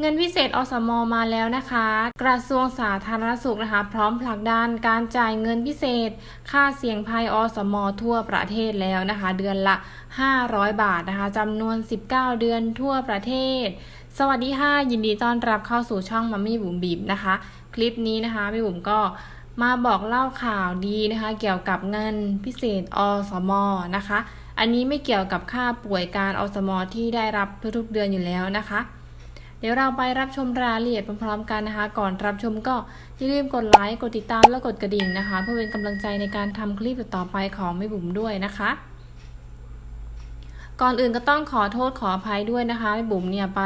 เงินพิเศษอสมมาแล้วนะคะ กระทรวงสาธารณสุขนะคะ พร้อมผลักดันการจ่ายเงินพิเศษ ค่าเสี่ยงภัยอสมทั่วประเทศแล้วนะคะ เดือนละ 500 บาทนะคะจำนวน 19 เดือนทั่วประเทศ สวัสดีค่ะ ยินดีต้อนรับเข้าสู่ช่องมัมมี่บุ๋มบีบนะคะ คลิปนี้นะคะพี่บุ๋มก็มาบอกเล่าข่าวดีนะคะ เกี่ยวกับเงินพิเศษอสมนะคะ อันนี้ไม่เกี่ยวกับค่าป่วยการอสมที่ได้รับทุกๆเดือนอยู่แล้วนะคะ เดี๋ยวเราไปรับชมรายละเอียดพร้อมๆกันนะคะ ก่อนรับชมก็อย่าลืมกดไลค์ กดติดตามและกดกระดิ่งนะคะ เพื่อเป็นกำลังใจในการทำคลิปต่อไปของแม่บุ๋มด้วยนะคะก่อนอื่นก็ต้องขอโทษขออภัยด้วยนะคะแม่บุ๋มเนี่ยไป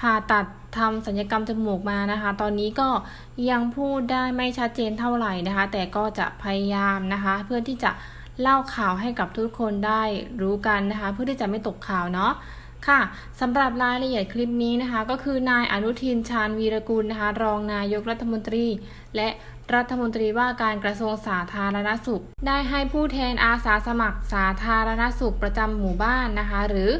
ผ่าตัดทำศัลยกรรมจมูกมานะคะ ตอนนี้ก็ยังพูดได้ไม่ชัดเจนเท่าไหร่นะคะ แต่ก็จะพยายามนะคะ เพื่อที่จะเล่าข่าวให้กับทุกคนได้รู้กันนะคะ เพื่อที่จะไม่ตกข่าวเนาะ ค่ะสำหรับรายละเอียดคลิปนี้นะคะ ก็คือนายอนุทินชาญวีรกุลนะคะ รองนายกรัฐมนตรี และรัฐมนตรีว่าการกระทรวงสาธารณสุข ได้ให้ผู้แทนอาสาสมัครสาธารณสุขประจำหมู่บ้านนะคะ หรือ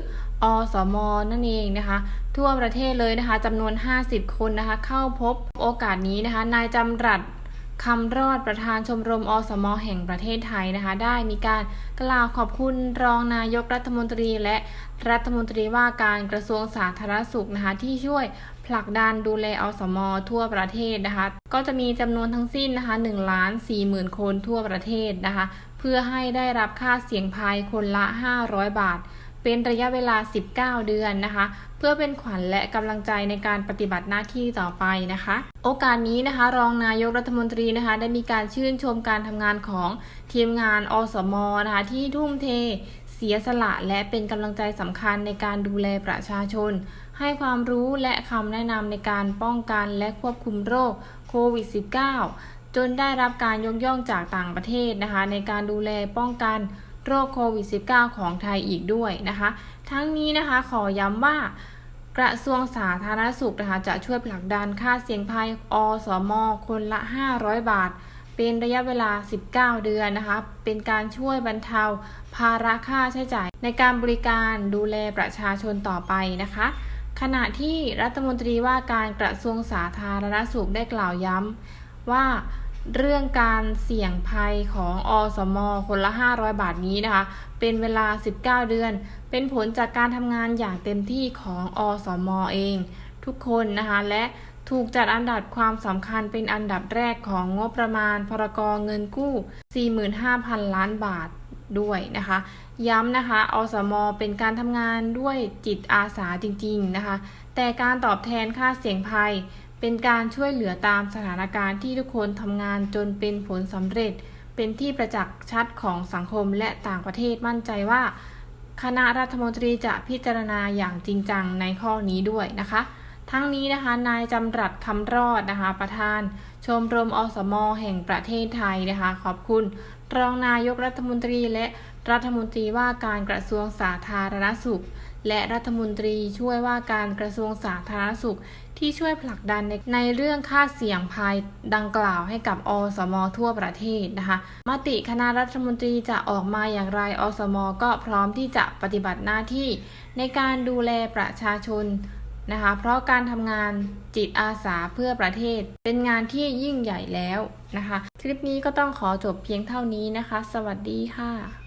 อสมนั่นเองนะคะ ทั่วประเทศเลยนะคะจำนวน 50 คนนะคะ เข้าพบโอกาสนี้นะคะ นายจำรัด คำรอดประธานชมรมอสมแห่งประเทศไทยนะคะ ได้มีการกล่าวขอบคุณรองนายกรัฐมนตรีและรัฐมนตรีว่าการกระทรวงสาธารณสุขนะคะ ที่ช่วยผลักดันดูแลอสมทั่วประเทศนะคะ ก็จะมีจำนวนทั้งสิ้นนะคะ1ล้าน4หมื่นคนทั่วประเทศนะคะ เพื่อให้ได้รับค่าเสี่ยงภัยคนละ 500 บาท เป็นระยะเวลา 19 เดือนนะคะ เพื่อเป็นขวัญและกำลังใจในการปฏิบัติหน้าที่ต่อไปนะคะ โอกาสนี้นะคะ รองนายกรัฐมนตรีนะคะ ได้มีการชื่นชมการทำงานของทีมงานอสมนะคะ ที่ทุ่มเทเสียสละและเป็นกำลังใจสำคัญในการดูแลประชาชน ให้ความรู้และคำแนะนำในการป้องกันและควบคุมโรคโควิด -19 จนได้รับการยกย่องจากต่างประเทศนะคะ ในการดูแลป้องกัน โรคโควิด -19 ของไทยอีกด้วยนะคะ ทั้งนี้นะคะขอย้ำว่ากระทรวงสาธารณสุขนะคะจะช่วยผลักดันค่าเสี่ยงภัยอสมคนละ 500 บาท เป็นระยะเวลา 19 เดือนนะคะ เป็นการช่วยบรรเทาภาระค่าใช้จ่าย ในการบริการดูแลประชาชนต่อไปนะคะ ขณะที่รัฐมนตรีว่าการกระทรวงสาธารณสุขได้กล่าวย้ำว่า เรื่องการเสี่ยงภัยของอสม คนละ 500 บาทนี้นะคะ เป็นเวลา 19 เดือน เป็นผลจากการทำงานอย่างเต็มที่ของอสมเอง ทุกคนนะคะ และถูกจัดอันดับความสำคัญเป็นอันดับแรกของงบประมาณพรกเงินกู้ 45,000 ล้านบาทด้วยนะคะ ย้ำนะคะ อสม เป็นการทำงานด้วยจิตอาสาจริง ๆ นะคะ แต่การตอบแทนค่าเสี่ยงภัย เป็นการช่วยเหลือตามสถานการณ์ที่ทุกคนทำงานจนเป็นผลสำเร็จ เป็นที่ประจักษ์ชัดของสังคมและต่างประเทศมั่นใจว่า คณะรัฐมนตรีจะพิจารณาอย่างจริงจังในข้อนี้ด้วยนะคะ ทั้งนี้นะคะนายจำรัดคำรอดนะคะ ประธาน ชมรมอสมแห่งประเทศไทยนะคะ ขอบคุณ รองนายกรัฐมนตรีและรัฐมนตรีว่าการกระทรวงสาธารณสุข และรัฐมนตรีช่วยว่าการกระทรวงสาธารณสุข ที่ช่วยผลักดันในในเรื่องค่าเสี่ยงภัยดังกล่าวให้กับอสมทั่วประเทศนะคะมติคณะรัฐมนตรีจะออกมาอย่างไรอสมก็พร้อมที่จะปฏิบัติหน้าที่ ในการดูแลประชาชนนะคะเพราะการทำงานจิตอาสาเพื่อประเทศ เป็นงานที่ยิ่งใหญ่แล้วนะคะ คลิปนี้ก็ต้องขอจบเพียงเท่านี้นะคะ สวัสดีค่ะ